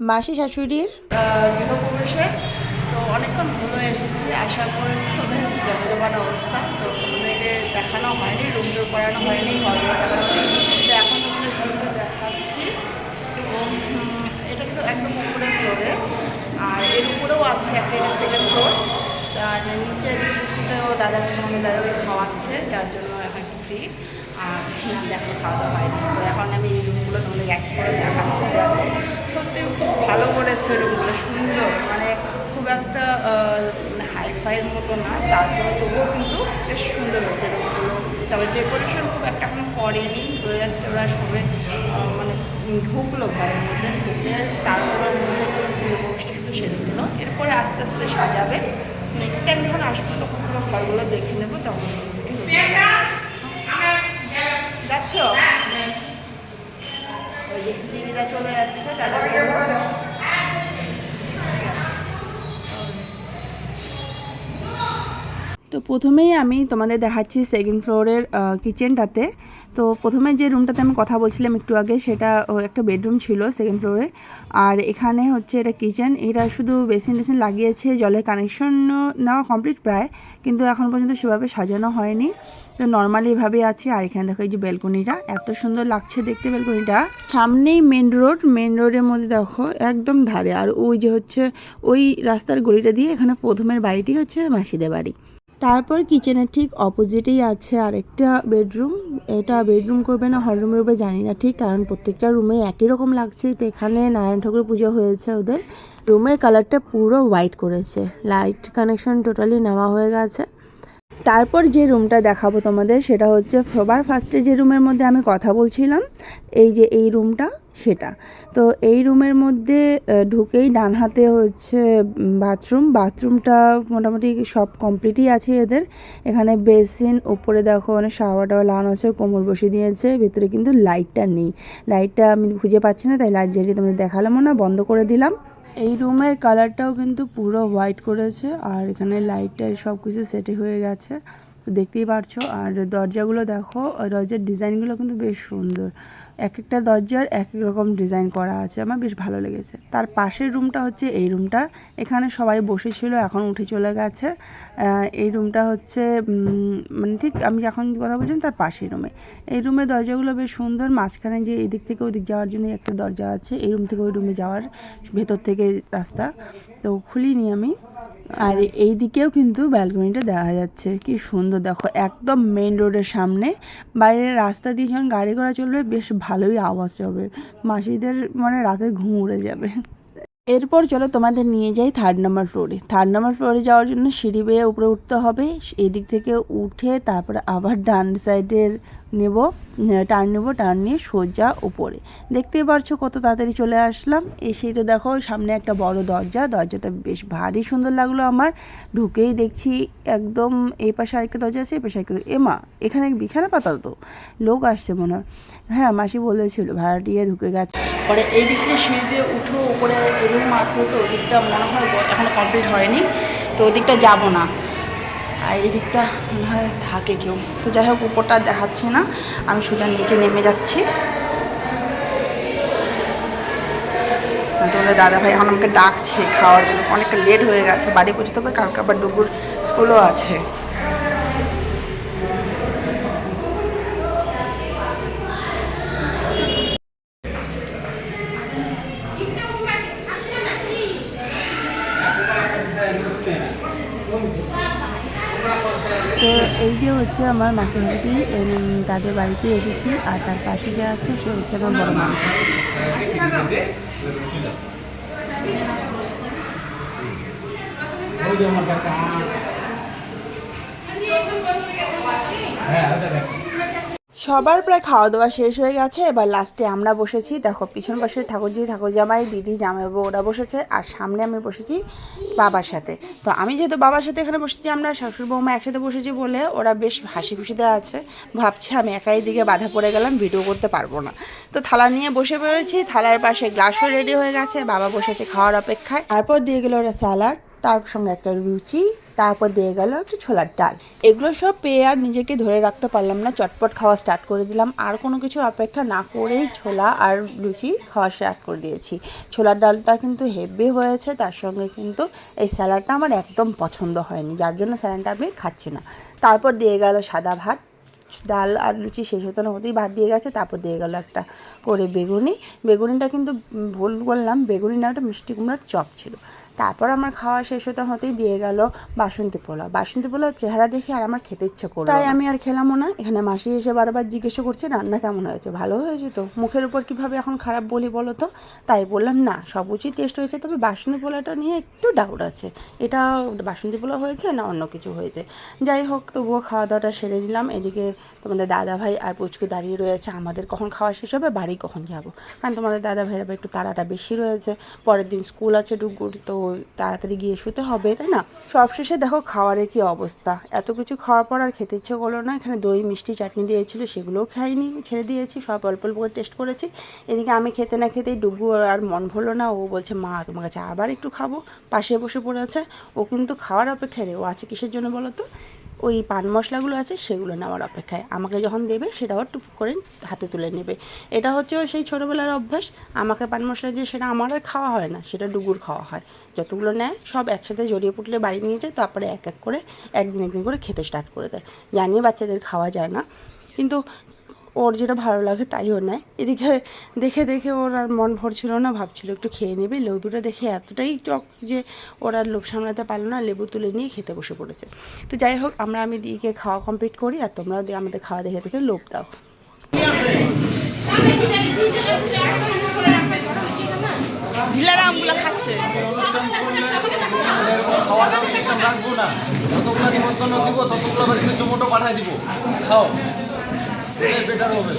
মাসি শাশুড়ির? গৃহপ্রবেশে। তো অনেকক্ষণ হলো এসেছি, আসার পরে খুবই জমজমান অবস্থা। তো ওদেরকে দেখানো হয়নি রুম টুর করানো হয়নি ঘরগুলো দেখানো হয়নি। তো এখন তোমাদের ঘরগুলো দেখাচ্ছি। তো এটা কিন্তু একদম উপরে ফ্লোরে আর এর উপরেও আছে, একটা এটা সেকেন্ড ফ্লোর আর নিচে পুষ্টিতেও দাদা আমাদের দাদাকে খাওয়াচ্ছে, যার জন্য এখন একটু ফ্রি আর দেখো খাওয়া দাওয়া হয়নি। তো এখন আমি এই রুমগুলো তোমাদের এক করে দেখাচ্ছি। দেখো সত্যি খুব ভালো করেছে রুমগুলো, সুন্দর। মানে খুব একটা হাইফাইয়ের মতো না তারপরে তবুও কিন্তু বেশ সুন্দর হয়েছে রুমগুলো। তবে ডেকোরেশন খুব একটা এখনও করেনি। জাস্ট ওরা সবে মানে ঢুকলো ঘরের মধ্যে, ঢুকে তারপরে বক্সটা শুধু সেরে দিল এরপরে আস্তে আস্তে সাজাবে। নেক্সট টাইম যখন আসব তখন পুরো ঘরগুলো দেখে নেব তখন যাচ্ছ? ওই যে দিদিরা চলে যাচ্ছে তারা তো প্রথমেই আমি তোমাদের দেখাচ্ছি সেকেন্ড ফ্লোরের কিচেনটাতে তো প্রথমে যে রুমটাতে আমি কথা বলছিলাম একটু আগে, সেটা একটা বেডরুম ছিল সেকেন্ড ফ্লোরে আর এখানে হচ্ছে এটা কিচেন এটা শুধু বেসিন টেসিন লাগিয়েছে, জলের কানেকশন নেওয়া কমপ্লিট প্রায়, কিন্তু এখন পর্যন্ত সেভাবে সাজানো হয়নি। তো নর্মালি এভাবেই আছে। আর এখানে দেখো এই যে বেলকনিটা এত সুন্দর লাগছে দেখতে বেলকনিটা সামনেই মেন রোড মেন রোডের মধ্যে দেখো, একদম ধারে। আর ওই যে হচ্ছে, ওই রাস্তার গলিটা দিয়ে এখানে প্রথমের বাড়িটি হচ্ছে মাসিদের বাড়ি। তারপর কিচেনের ঠিক অপোজিটেই আছে আরেকটা বেডরুম এটা বেডরুম করবে না হল রুম রুমে জানি না ঠিক, কারণ প্রত্যেকটা রুমে একই রকম লাগছে। তো এখানে নারায়ণ ঠাকুর পুজো হয়েছে ওদের। রুমের কালারটা পুরো হোয়াইট করেছে। লাইট কানেকশন টোটালি নেওয়া হয়ে গেছে। তারপর যে রুমটা দেখাবো তোমাদের, সেটা হচ্ছে সবার ফার্স্টে যে রুমের মধ্যে আমি কথা বলছিলাম, এই যে এই রুমটা, সেটা। তো এই রুমের মধ্যে ঢুকেই ডান হাতে হচ্ছে বাথরুম। বাথরুমটা মোটামুটি সব কমপ্লিটই আছে এদের। এখানে বেসিন, উপরে দেখো মানে শাওয়ার টাওয়ার লাগানো আছে, কোমর বসে দিয়েছে, ভিতরে কিন্তু লাইটটা নেই। লাইটটা আমি খুঁজে পাচ্ছি না, তাই লাইট জ্বালিয়ে তোমাদের দেখালামও না, বন্ধ করে দিলাম। এই রুমের কালারটাও কিন্তু পুরো হোয়াইট করেছে, আর এখানে লাইটটা সব কিছু সেটে হয়ে গেছে। তো দেখতেই পারছ। আর দরজাগুলো দেখো, দরজার ডিজাইনগুলো কিন্তু বেশ সুন্দর। এক একটা দরজার এক এক রকম ডিজাইন করা আছে, আমার বেশ ভালো লেগেছে। তার পাশের রুমটা হচ্ছে এই রুমটা। এখানে সবাই বসেছিল, এখন উঠে চলে গেছে। এই রুমটা হচ্ছে মানে ঠিক আমি যখন কথা বলছিলাম, তার পাশের রুমে। এই রুমের দরজাগুলো বেশ সুন্দর, মাঝখানে যে এই দিক থেকে ওই দিক যাওয়ার জন্য একটা দরজা আছে, এই রুম থেকে ওই রুমে যাওয়ার ভেতর থেকে রাস্তা। তো খুলিনি আমি। আর এই দিকেও কিন্তু ব্যালকনিটা দেখা যাচ্ছে। কি সুন্দর দেখো একদম মেন রোডের সামনে। বাইরের রাস্তা দিয়ে যখন গাড়ি ঘোড়া চলবে বেশ ভালোই আওয়াজ হবে। মাসিদের মানে রাতে ঘুম উড়ে যাবে। এরপর চলো তোমাদের নিয়ে যাই থার্ড নাম্বার ফ্লোরে থার্ড নাম্বার ফ্লোরে যাওয়ার জন্য সিঁড়ি বেয়ে উপরে উঠতে হবে। এদিক থেকে উঠে তারপরে আবার ডান সাইডের নেব। টার্ন নেব টার্ন নিয়ে সোজা উপরে। দেখতেই পারছ কত তাড়াতাড়ি চলে আসলাম। এসেই তো দেখো সামনে একটা বড় দরজা। দরজাটা বেশ ভারী সুন্দর লাগল আমার। ঢুকেই দেখছি একদম এই পাশে আরেকটা দরজা আছে এই পাশে আরেকটা এ মা এখানে বিছানা পাতা তো। লোক আসছে মনে হয়। হ্যাঁ মাসি বলেছিল ভাড়াটিয়ে ঢুকে গেছে। পরে এই দিক সিঁড়ি দিয়ে উঠো, উপরে রুম আছে তো ওদিকটা মনে হয় ব- এখনও কমপ্লিট হয়নি। তো ওদিকটা যাব না। আর এই দিকটা মনে হয় থাকে কেউ। তো যাই হোক, উপরটা দেখাচ্ছে না। আমি সোজা নিচে নেমে যাচ্ছি। তোমাদের দাদা ভাই এখন আমাকে ডাকছে খাওয়ার জন্য। অনেকটা লেট হয়ে গেছে। বাড়ি পৌঁছতে হবে, কালকে আবার ডুগুর স্কুলও আছে। তো এই যে হচ্ছে আমার মাসিমতি তাদের বাড়িতে এসেছি, আর তার পাশে যা আছে সে হচ্ছে আমার বড় মানুষ সবার প্রায় খাওয়া দাওয়া শেষ হয়ে গেছে। এবার লাস্টে আমরা বসেছি। দেখো, পিছন পাশে ঠাকুরজি ঠাকুর জামাই দিদি, জামাইবাবু ওরা বসেছে। আর সামনে আমি বসেছি বাবার সাথে। তো আমি যেহেতু বাবার সাথে এখানে বসেছি, আমরা শ্বশুর বৌমা একসাথে বসেছি বলে ওরা বেশ হাসি খুশিতে আছে। ভাবছে আমি একাই দিকে বাধা পড়ে গেলাম, ভিডিও করতে পারব না। তো থালা নিয়ে বসে পড়েছি। থালার পাশে গ্লাসও রেডি হয়ে গেছে। বাবা বসেছে খাওয়ার অপেক্ষায়। তারপর দিয়ে গেলো ওরা স্যালাড তার সঙ্গে একটা লুচি, তারপর দিয়ে গেল একটু ছোলার ডাল। এগুলো সব পেয়ে আর নিজেকে ধরে রাখতে পারলাম না, চটপট খাওয়া স্টার্ট করে দিলাম। আর কোনো কিছু অপেক্ষা না করেই ছোলা আর লুচি খাওয়া স্টার্ট করে দিয়েছি। ছোলার ডালটা কিন্তু হেভি হয়েছে, তার সঙ্গে কিন্তু এই স্যালাডটা আমার একদম পছন্দ হয়নি, যার জন্য স্যালাডটা আমি খাচ্ছি না। তারপর দিয়ে গেল সাদা ভাত, ডাল আর লুচি শেষ হতে না হতেই ভাত দিয়ে গেছে, তারপর দিয়ে গেল একটা করে বেগুনি। বেগুনিটা কিন্তু ভুল বললাম বেগুনি না ওটা মিষ্টি কুমড়ার চপ ছিল। তারপর আমার খাওয়া শেষ হতে হতেই দিয়ে গেল বাসন্তী পোলাও বাসন্তী পোলাও চেহারা দেখে আর আমার খেতে ইচ্ছে করল তাই আমি আর খেলামও না। এখানে মাসি এসে বারবার জিজ্ঞেস করছে রান্না কেমন হয়েছে? ভালো হয়েছে তো? মুখের উপর কীভাবে এখন খারাপ বলি বলো তো? তাই বললাম না সব কিছুই টেস্ট হয়েছে তবে বাসন্তী পোলাওটা নিয়ে একটু ডাউট আছে। এটা বাসন্তী পোলাও হয়েছে না অন্য কিছু হয়েছে? যাই হোক তবুও খাওয়া দাওয়াটা সেরে নিলাম। এদিকে তোমাদের দাদা ভাই আর পুচকু দাঁড়িয়ে রয়েছে। আমাদের কখন খাওয়া শেষ হবে? বাড়ি কখন যাব? কারণ তোমাদের দাদা ভাইয়ের একটু তাড়াটা বেশি রয়েছে। পরের দিন স্কুল আছে ডুগুর তো তাড়াতাড়ি গিয়ে শুতে হবে, তাই না? সবশেষে দেখো খাওয়ারের কি অবস্থা। এত কিছু খাওয়ার পর আর খেতে ইচ্ছে করল না। এখানে দই, মিষ্টি, চাটনি দিয়েছিল, সেগুলোও খাইনি, ছেড়ে দিয়েছি, সব অল্প অল্প করে টেস্ট করেছি। এদিকে আমি খেতে না খেতেই ডুবু আর মন ভরলো না। ও বলছে, মা, তোমার কাছে আবার একটু খাব। পাশে বসে পড়ে আছে। ও কিন্তু খাওয়ার অপেক্ষায় ও আছে কিসের জন্য বলো তো? ওই পান মশলাগুলো আছে, সেগুলো নেওয়ার অপেক্ষায়। আমাকে যখন দেবে, সেটাও টুপ করে হাতে তুলে নেবে। এটা হচ্ছে সেই ছোটোবেলার অভ্যাস। আমাকে পান মশলা দিয়ে সেটা আমার আর খাওয়া হয় না, সেটা ডুগুর খাওয়া হয়। যতগুলো নেয়, সব একসাথে জড়িয়ে পুটলে বাড়ি নিয়ে যায়, তারপরে এক এক করে, একদিন একদিন করে খেতে স্টার্ট করে দেয়। জানিয়ে বাচ্চাদের খাওয়া যায় না। কিন্তু ওর যেটা ভালো লাগে তাইও নেয়। এদিকে দেখে দেখে ওর আর মন ভরছিল না ভাবছিল একটু খেয়ে নেবে। লেবুটা দেখে এতটাই টক যে ওর আর লোভ সামলাতে পারল না লেবু তুলে নিয়ে খেতে বসে পড়েছে। তো যাই হোক আমরা আমি দিকে খাওয়া কমপ্লিট করি আর তোমরা দিয়ে আমাদের খাওয়া দেখে দেখে লোভ দাও। ঢিলারা আমগুলো খাচ্ছে। খাওয়া দাওয়ার সিস্টেম রাখব না। যতগুলো নিমন্ত্রণ দিব ততগুলো বাড়িতে জোম্যাটো পাঠাই দিব। খাও। বেটার হবে